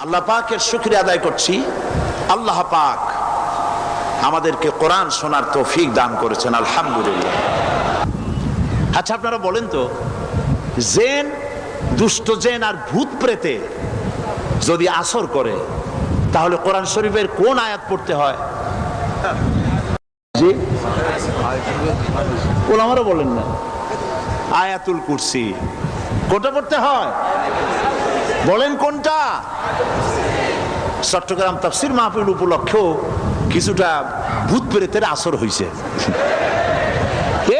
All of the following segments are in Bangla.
আল্লাহ পাকের শুক্রিয়া আদায় করছি। আল্লাহ পাক আমাদেরকে কোরআন শোনার তৌফিক দান করেছেন, আলহামদুলিল্লাহ। আচ্ছা আপনারা বলেন তো, জেন, দুষ্ট জেন আর ভূত প্রেতে যদি আসর করে, তাহলে কোরআন শরীফের কোন আয়াত পড়তে হয়? জি? ওলামারও বলেন না। আয়াতুল কুরসি, কোনটা পড়তে হয়? বলেন কোনটা চট্টগ্রাম তাফসির মাহফিল উপলক্ষেও কিছুটা ভূত প্রেতের আসর হয়েছে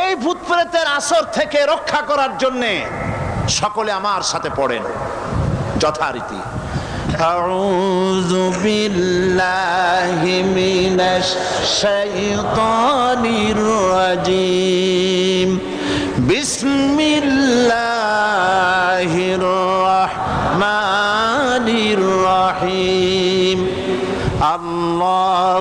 এই ভূত প্রেতের আসর থেকে রক্ষা করার জন্যে সকলে আমার সাথে পড়েন যথারীতি أعوذ بالله من الشيطان الرجيم بسم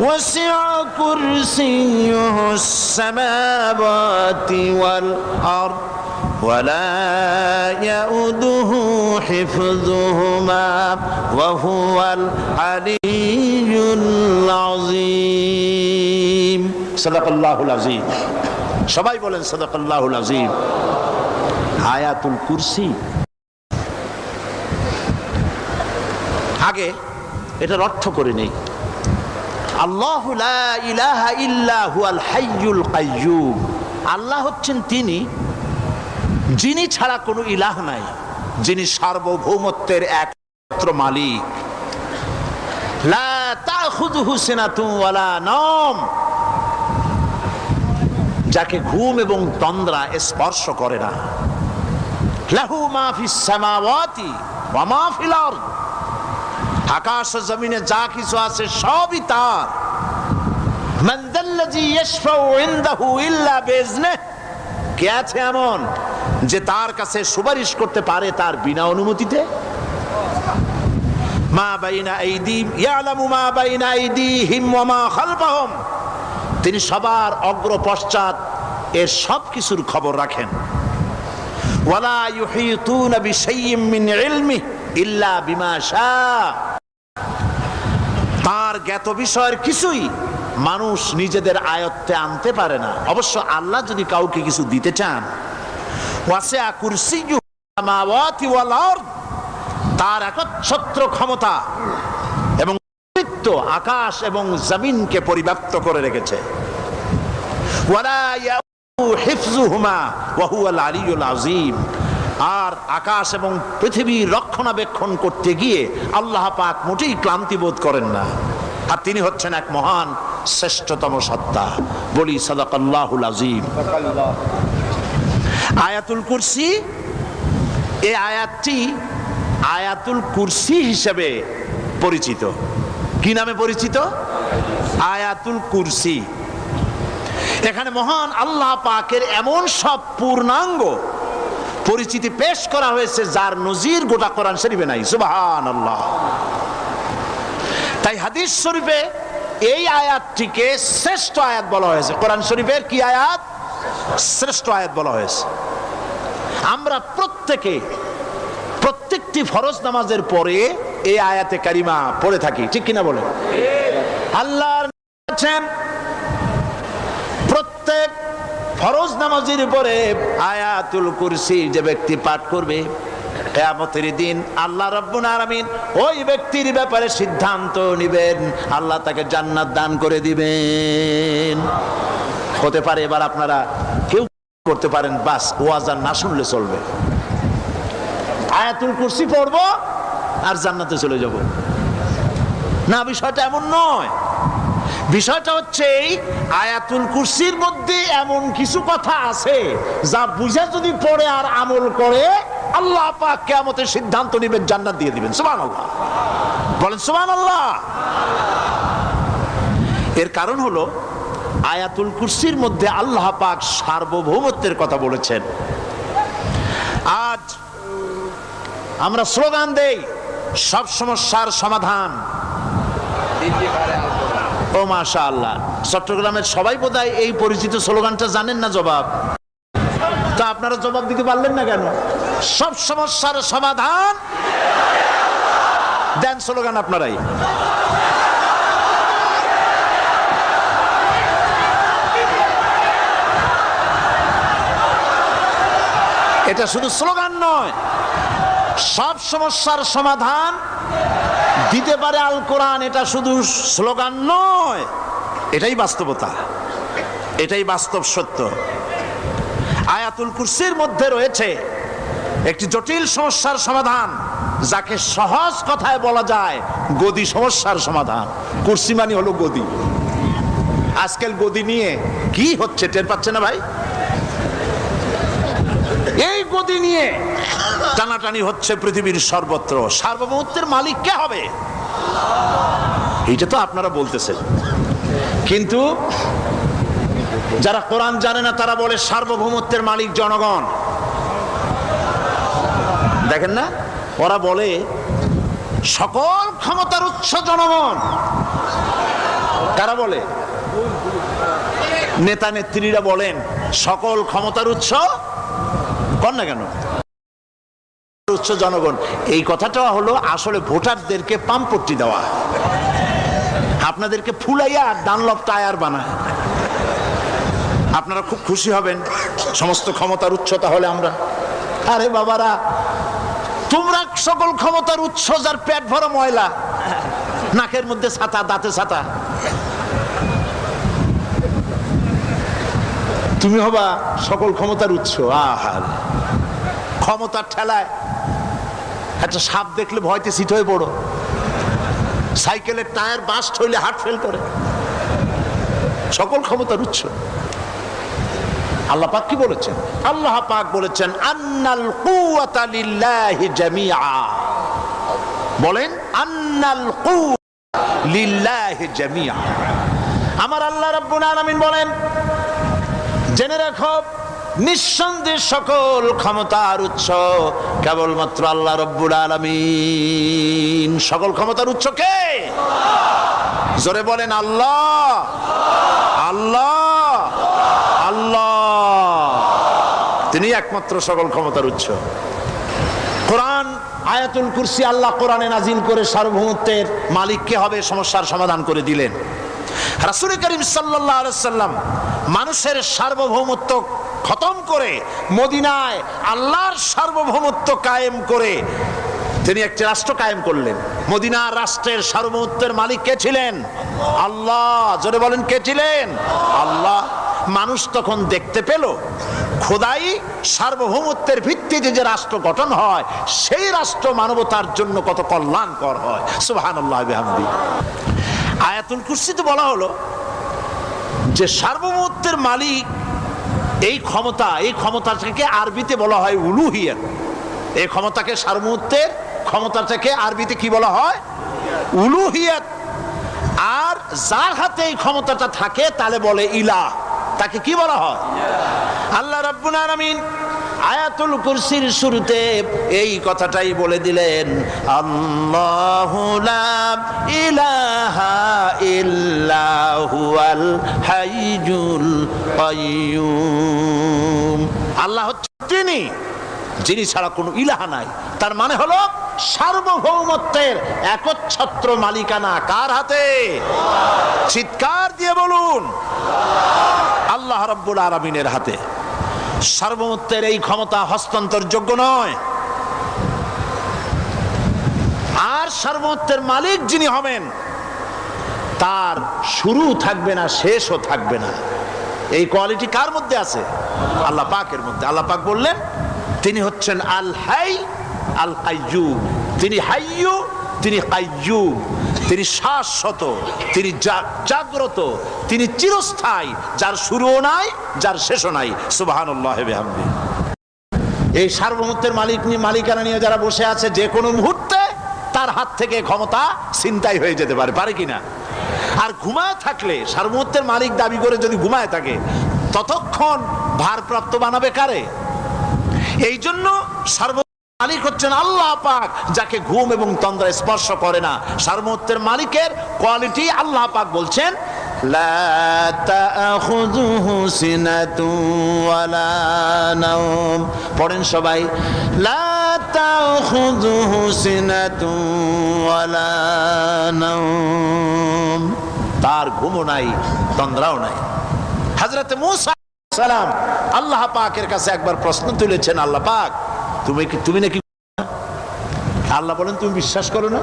وسع كرسيه السماوات والأرض ولا يؤده حفظهما وهو العلي العظيم সদাকাল্লাহুল আজিম সবাই বলেন সদাকাল্লাহুল আজিম আয়াতুল কুরসি আগে এটার অর্থ করে নেই আল্লাহ ইলাহা ইল্লা হুয়াল হাইয়ুল কাইয়্যুম আল্লাহ হচ্ছেন তিনি, যিনি ছাড়া কোনো ইলাহ নাই, যিনি সার্বভৌমত্বের একমাত্র মালিক। লা তাখুযুহু সিনাতুন ওয়ালা নওম। যাকে ঘুম এবং তন্দ্রা স্পর্শ করে না। লাহু মা ফিস সামাওয়াতি ওয়া মা ফিল আরদ। আকাশ জমিনে যা কিছু আছে সবই তার। মান এমন যে তার কাছে সুপারিশ করতে পারে তার বিনা অনুমতিতে? মা মা তিনি সবার অগ্র পশ্চাৎ এর সব কিছুর খবর রাখেন। ওয়ালা ইউহিতুনা বিশাইয়্যিম মিন ইলমি ইল্লা বিমা তার জ্ঞাত বিষয়ের কিছুই মানুষ নিজেদের আয়ত্তে আনতে পারে না। অবশ্য আল্লাহ যদি কাউকে কিছু দিতে চান তার একচ্ছত্র ক্ষমতা এবং আকাশ এবং জমিনকে পরিব্যাপ্ত করে রেখেছে। ওয়ালা ইয়াউ হিফজুহুমা ওয়া হুয়াল আলিয়ুল আযীম। আর আকাশ এবং পৃথিবীর রক্ষণাবেক্ষণ করতে গিয়ে আল্লাহ পাক মোটেই ক্লান্তি বোধ করেন না। আর তিনি হচ্ছেন এক মহান, শ্রেষ্ঠতম সত্তা। বলি, সাদাকাল্লাহুল আযীম। আয়াতুল কুরসি এই আয়াতটি আয়াতুল কুরসি হিসেবে পরিচিত। কি নামে পরিচিত? আয়াতুল কুরসি। এখানে মহান আল্লাহ পাকের এমন সব পূর্ণাঙ্গ পরিচিতি পেশ করা হয়েছে যার নজির গোটা কোরআন শরীফে নাই। সুবাহান তাই হাদিস শরীফে এই আয়াতটিকে শ্রেষ্ঠ আয়াত বলা হয়েছে। কোরআন শরীফের কি আয়াত? শ্রেষ্ঠ আয়াত বলা হয়েছে। আমরা প্রত্যেকে প্রত্যেকটি ফরজ নামাজের পরে এই আয়াতে কারিমা পড়ে থাকি। ঠিক কিনা বলে আল্লাহ ফরজ নামাজের পরে আয়াতুল কুরসি যে ব্যক্তি পাঠ করবে, কেয়ামতের দিন আল্লাহ রব্বুল আলামিন ওই ব্যক্তির ব্যাপারে সিদ্ধান্ত নিবেন। আল্লাহ তাকে জান্নাত দান করে দিবেন। হতে পারে এবার আপনারা কেউ করতে পারেন, বাস ওয়াজ আর না শুনলে চলবে। আয়াতুল কুরসি পড়ব আর জান্নাতে চলে যাব। না, বিষয়টা এমন নয়। বিষয়টা হচ্ছে এই, আয়াতুল কুরসির মধ্যে এমন কিছু কথা আছে যা বুঝে যদি পড়ে আর আমল করে, আল্লাহ পাক কেয়ামতের সিদ্ধান্ত নেবেন, জান্নাত দিয়ে দিবেন। সুবহান আল্লাহ বলেন সুবহান আল্লাহ এর কারণ হলো, আয়াতুল কুরসির মধ্যে আল্লাহ পাক সার্বভৌমত্বের কথা বলেছেন। আজ আমরা স্লোগান দেই, সব সমস্যার সমাধান। ও মাশা আল্লাহ চট্টগ্রামের সবাই বোধহয় এই পরিচিত স্লোগানটা জানেন না জবাব? তা আপনারা জবাব দিতে পারলেন না কেন? সব সমস্যার সমাধান। দেন স্লোগান আপনারাই। এটা শুধু স্লোগান নয়। সব সমস্যার সমাধান দিতে পারে আল কোরআন, এটা শুধু স্লোগান নয়, এটাই বাস্তবতা, এটাই বাস্তব সত্য। আয়াতুল কুরসির মধ্যে রয়েছে একটি জটিল সমস্যার সমাধান, যাকে সহজ কথায় বলা যায় গদি সমস্যার সমাধান। কুরসি মানে হলো গদি। আজকাল গদি নিয়ে কি হচ্ছে টের পাচ্ছে না ভাই? এই গদি নিয়ে। টানাটানি হচ্ছে পৃথিবীর সর্বত্র। সার্বভৌমত্বের মালিক কে হবে? এইটা তো আপনারা বলতেছেন। কিন্তু যারা কোরআন জানে না, তারা বলে সার্বভৌমত্বের মালিক জনগণ। দেখেন না, ওরা বলে সকল ক্ষমতার উৎস জনগণ। কারা বলে? নেতা নেত্রীরা বলেন, সকল ক্ষমতার উৎস কর না কেন? উচ্চ জনগণ, এই কথাটা হলো আসলে ভোটারদেরকে পাম্পট্টি দেওয়া। আপনাদেরকে ফুলাইয়া ডানলপ টায়ার বানায়। আপনারা খুব খুশি হবেন, সমস্ত ক্ষমতার উৎস তাহলে আমরা। আরে বাবারা, তোমরা সকল ক্ষমতার উৎস যার পেট ভরা ময়লা, নাকের মধ্যে ছাতা, দাঁতে ছাতা। তুমি হবা সকল ক্ষমতার উৎস আহার ক্ষমতার ঠেলায় একটা সাপ দেখলে ভয়তে সিট হয়ে পড়ো। সাইকেলের টায়ার বাস্ট হইলে হার্ট ফেল করে। সকল ক্ষমতার উৎস। আল্লাহ পাক কি বলেছেন? আল্লাহ পাক বলেছেন, আন্নাল কুওয়াতা লিল্লাহি জামিআ। বলেন, আন্নাল কুওয়াতা লিল্লাহি আমার আল্লাহ রাব্বুল আলামিন বলেন জেনে রাখো, নিঃসন্দেহ সকল ক্ষমতার উৎস কেবলমাত্র আল্লাহ রব্বুল আলামিন। সকল ক্ষমতার উৎস কে? জোরে বলেন, আল্লাহ। আল্লাহ। আল্লাহ। তিনি একমাত্র সকল ক্ষমতার উৎস। কোরআন, আয়াতুল কুরসি আল্লাহ কোরআনে নাজিল করে সার্বভৌমত্বের মালিককে হবে, সমস্যার সমাধান করে দিলেন। রাসুল করিম সাল্লাম মানুষের সার্বভৌমত্ব খতম করে মদিনায় আল্লাহর সার্বভৌমত্ব কায়েম করে তিনি একটি রাষ্ট্র কায়েম করলেন। মদিনার রাষ্ট্রের সার্বভৌমত্বের মালিক কে ছিলেন? আল্লাহ। জোরে বলেন, কে ছিলেন? আল্লাহ। মানুষ তখন দেখতে পেল, খোদাই সার্বভৌমত্বের ভিত্তিতে যে রাষ্ট্র গঠন হয়, সেই রাষ্ট্র মানবতার জন্য কত কল্যাণকর হয়। সুবাহান আল্লাহ আয়াতুল কুরসিতে বলা হলো যে সার্বভৌমত্বের মালিক এই ক্ষমতা, এই ক্ষমতাটাকে আরবিতে বলা হয় উলুহিয়াত এই ক্ষমতাকে সার্বভৌমত্বের, ক্ষমতাটাকে আরবিতে কি বলা হয়? উলুহিয়াত আর যার হাতে এই ক্ষমতাটা থাকে তাহলে বলে ইলা তাকে কি বলা হয়? আল্লাহ রাব্বুল আলামিন আয়াতুল কুরসির শুরুতে এই কথাটাই বলে দিলেন, আল্লাহু তিনি, যিনি ছাড়া কোনো ইলাহা নাই। তার মানে হলো সার্বভৌমত্বের একচ্ছত্র মালিকানা কার হাতে? চিৎকার দিয়ে বলুন, আল্লাহ রব্বুল আলমিনের হাতে। সার্বভৌমত্বের এই ক্ষমতা হস্তান্তরযোগ্য নয়। আর সার্বভৌমত্বের মালিক যিনি হবেন, তার শুরু থাকবে না, শেষও থাকবে না। এই কোয়ালিটি কার মধ্যে আছে? আল্লাহ পাকের মধ্যে। আল্লাহ পাক বললেন, তিনি হচ্ছেন আল হাই, আল কাইয়ুম। তিনি হাইয়ু, তিনি কাইয়ুম। তিনি শাশ্বত, তিনি জাগ্রত, তিনি চিরস্থায়ী, যার শুরুও নাই, যার শেষও নাই। বিহামদি। এই সার্বভৌমত্বের মালিক মালিকানা নিয়ে যারা বসে আছে, যে কোনো মুহূর্তে তার হাত থেকে ক্ষমতা ছিনতাই হয়ে যেতে পারে পারে কিনা আর ঘুমায় থাকলে, সার্বভৌমত্বের মালিক দাবি করে যদি ঘুমায় থাকে, ততক্ষণ ভারপ্রাপ্ত বানাবে কারে? এই জন্য সার্ব মালিক হচ্ছেন আল্লাহ পাক, যাকে ঘুম এবং তন্দ্রা স্পর্শ করে না। সার্বত্বের মালিকের কোয়ালিটি আল্লাহ পাক বলছেন পড়েন সবাই তার ঘুমও নাই, তন্দ্রাও নাই। হাজরত মুসা সালাম আল্লাহ পাকের কাছে একবার প্রশ্ন তুলেছেন, আল্লাহ পাক তুমি তুমি নাকি আল্লাহ বলেন তুমি বিশ্বাস করো না?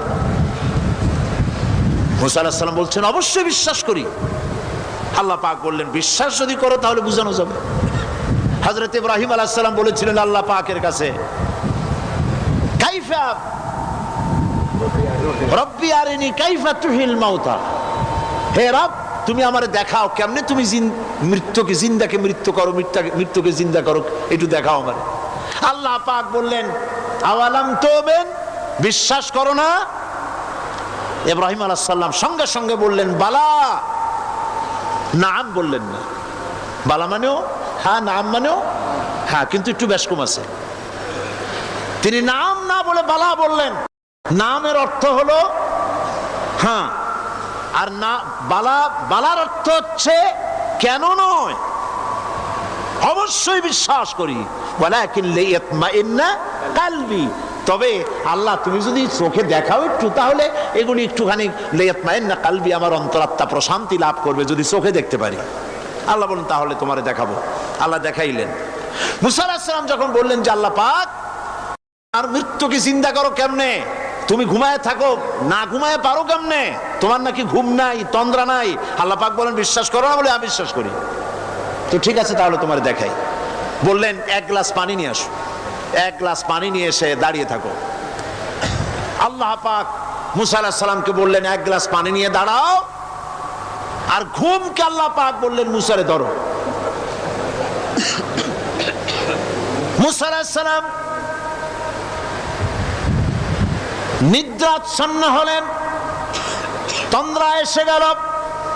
মুসা আলাহিস বলছেন, অবশ্যই বিশ্বাস করি। আল্লাহ পাক বললেন, বিশ্বাস যদি করো তাহলে বুঝানো যাবে। হজরত ইব্রাহিম আলাইহিস সালাম বলেছিলেন, আল্লাহ পাকের কাছে তুমি আমারে দেখাও কেমনে তুমি মৃত্যুকে, জিন্দাকে মৃত্যু করো মৃত্যুকে জিন্দা করো, একটু দেখাও আমারে। আল্লাহ পাক বললেন, আওয়ালাম তোবেন বিশ্বাস করো না। ইব্রাহিম আলাইহিস সালাম সঙ্গে সঙ্গে বললেন, বালা। নাম বললেন না। বালা মানেও হ্যাঁ নাম মানেও হ্যাঁ কিন্তু একটু বেশ কম আছে। তিনি নাম না বলে বালা বললেন। নামের অর্থ হলো হ্যাঁ আর না, বালা, বালার অর্থ হচ্ছে, কেন নয়? অবশ্যই বিশ্বাস করি। কালবি। তবে আল্লাহ, তুমি যদি চোখে দেখাও একটু, তাহলে এগুলি একটুখানি লেয়াতমাইন্না কালবি আমার অন্তরাত্মা প্রশান্তি লাভ করবে যদি চোখে দেখতে পারি। আল্লাহ বলেন, তাহলে তোমারে দেখাবো। আল্লাহ দেখাইলেন। মুসা আলাহিস সালাম যখন বললেন যে আল্লাহ পাক, আর মৃত্যুকে চিন্তা করো কেমনে? তুমি ঘুমায় থাকো, না ঘুমায় পারো কেমনে? তোমার নাকি ঘুম নাই, তন্দ্রা নাই। আল্লাহ পাক বলেন, বিশ্বাস করো না বলে আমি বিশ্বাস করি। তো ঠিক আছে, তাহলে তোমার দেখাই। বললেন, এক গ্লাস পানি নিয়ে আসো। এক গ্লাস পানি নিয়ে এসে দাঁড়িয়ে থাকো। আল্লাহ পাক মুসা সালামকে বললেন, এক গ্লাস পানি নিয়ে দাঁড়াও। আর ঘুমকে আল্লাহ পাক বললেন, মুসারে ধরো। মুসা নিদ্রাচ্ছন্ন হলেন তন্দ্রা এসে গেল,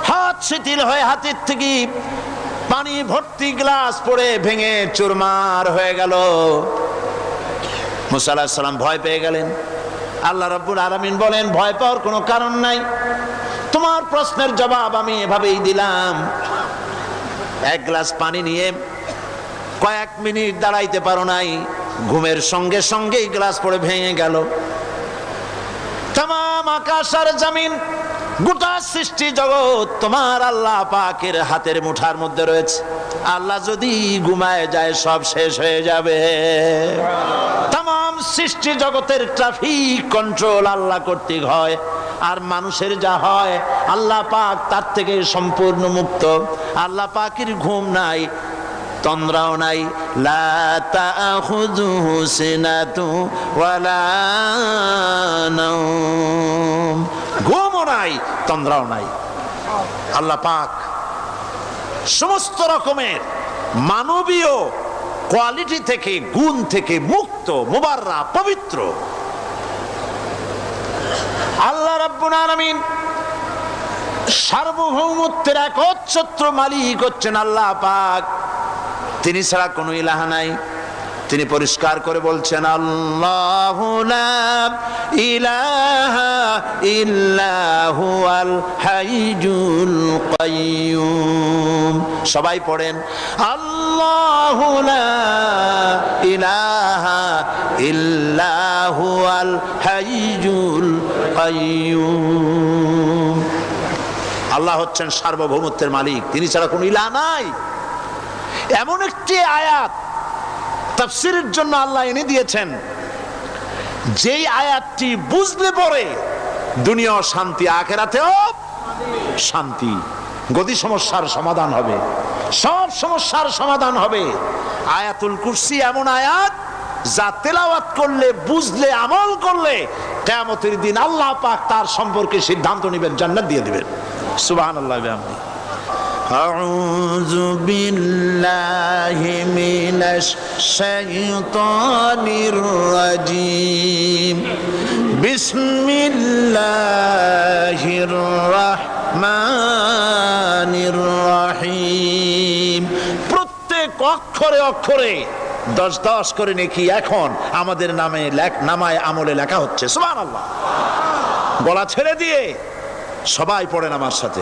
হাত শিথিল হয়ে হাতের থেকে পানি ভর্তি গ্লাস পড়ে ভেঙে চুরমার হয়ে গেল। মুসাল্লাহ সাল্লাম ভয় পেয়ে গেলেন। আল্লাহ রব্বুল আলমিন বলেন, ভয় পাওয়ার কোনো কারণ নাই। তোমার প্রশ্নের জবাব আমি এভাবেই দিলাম। এক গ্লাস পানি নিয়ে কয়েক মিনিট দাঁড়াইতে পারো নাই। ঘুমের সঙ্গে সঙ্গেই গ্লাস পড়ে ভেঙে গেল। তাম আকাশ আর জমিন গোটা সৃষ্টি জগৎ তোমার আল্লাহ পাকের হাতের মুঠার মধ্যে রয়েছে। আল্লাহ যদি ঘুমায় যায়, সব শেষ হয়ে যাবে। তাম সৃষ্টি জগতের ট্রাফিক কন্ট্রোল আল্লাহ কর্তৃক হয়। আর মানুষের যা হয়, আল্লাহ পাক তার থেকে সম্পূর্ণ মুক্ত। আল্লাহ পাকের ঘুম নাই, তন্দ্রাও নাই। লা ঘুমও নাই, তন্দ্রাও নাই। আল্লাহ পাক সমস্ত রকমের মানবীয় কোয়ালিটি থেকে, গুণ থেকে মুক্ত, মুবাররা, পবিত্র। আল্লাহ রাব্বুল আলামিন সার্বভৌমত্বের একচ্ছত্র মালিক হচ্ছেন আল্লাহ পাক। তিনি ছাড়া কোনো ইলাহা নাই। তিনি পরিষ্কার করে বলছেন, আল্লাহ ইলাহা ইল্লাহু আল হাইজুল কাইয়ুম। সবাই পড়েন, আল্লাহ ইলাহা ইল্লাহু আল হাইজুল কাইয়ুম। আল্লাহ হচ্ছেন সার্বভৌমত্বের মালিক। তিনি ছাড়া কোনো ইলা নাই। এমন একটি আয়াত তাফসিরের জন্য আল্লাহ এনে দিয়েছেন। যেই আয়াতটি বুঝলে পরে দুনিয়া শান্তি, আখেরাতেও শান্তি। গতি সমস্যার সমাধান হবে, সব সমস্যার সমাধান হবে। আয়াতুল কুরসি এমন আয়াত যা তেলাওয়াত করলে, বুঝলে, আমল করলে কেয়ামতের দিন আল্লাহ পাক তার সম্পর্কে সিদ্ধান্ত নেবেন, জান্নাত দিয়ে দিবেন। সুবহানাল্লাহ, বিহামদিহি। أعوذ بالله من الشيطان الرجيم بسم الله الرحمن الرحيم প্রত্যেক অক্ষরে অক্ষরে দশ দশ করে নেকি এখন আমাদের নামে লেখ- নামায় আমলে লেখা হচ্ছে সুবহান আল্লাহ গলা ছেড়ে দিয়ে সবাই পড়েন আমার সাথে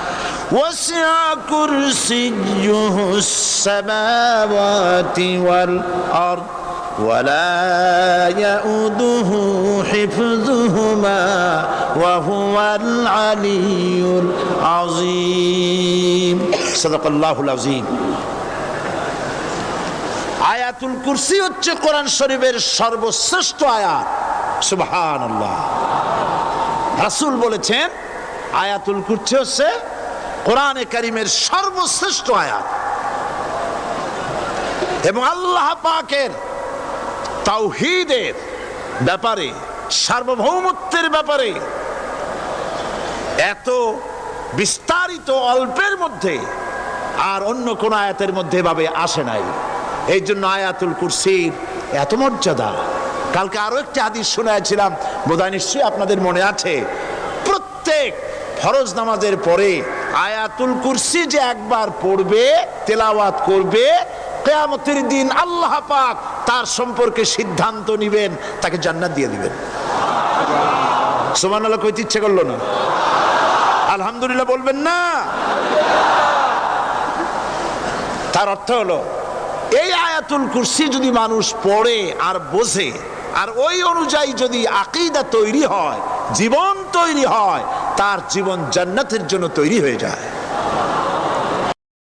وسع كرسيه السماوات والأرض ولا يؤده حفظهما وهو العلي العظيم সাদাকাল্লাহুল আযীম আয়াতুল কুরসি হচ্ছে কোরআন শরীফের সর্বশ্রেষ্ঠ আয়াত সুবহানাল্লাহ রাসূল বলেছেন আয়াতুল কুরসি হচ্ছে কোরআনে কারীমের সর্বশ্রেষ্ঠ আয়াত। এবং আল্লাহ পাকের তাওহীদের ব্যাপারে, সার্বভৌমত্বের ব্যাপারে এত বিস্তারিত অল্পের মধ্যে আর অন্য কোন আয়াতের মধ্যে ভাবে আসে নাই। এই জন্য আয়াতুল কুরসির এত মর্যাদা। কালকে আরও একটি হাদিস শোনাইছিলাম, বোধহয় নিশ্চয়ই আপনাদের মনে আছে। প্রত্যেক ফরজ নামাজের পরে আয়াতুল কুরসি যে একবার পড়বে, তেলাওয়াত করবে, কেয়ামতের দিন আল্লাহ পাক তার সম্পর্কে সিদ্ধান্ত নিবেন, তাকে জান্নাত দিয়ে দিবেন। সোমান আল্লাহ কইতে ইচ্ছে করল না। আলহামদুলিল্লাহ বলবেন না। তার অর্থ হলো, এই আয়াতুল কুরসি যদি মানুষ পড়ে আর বোঝে, আর ওই অনুযায়ী যদি আকিদা তৈরি হয়, জীবন তৈরি হয় তার জীবন জান্নাতের জন্য তৈরি হয়ে যায়।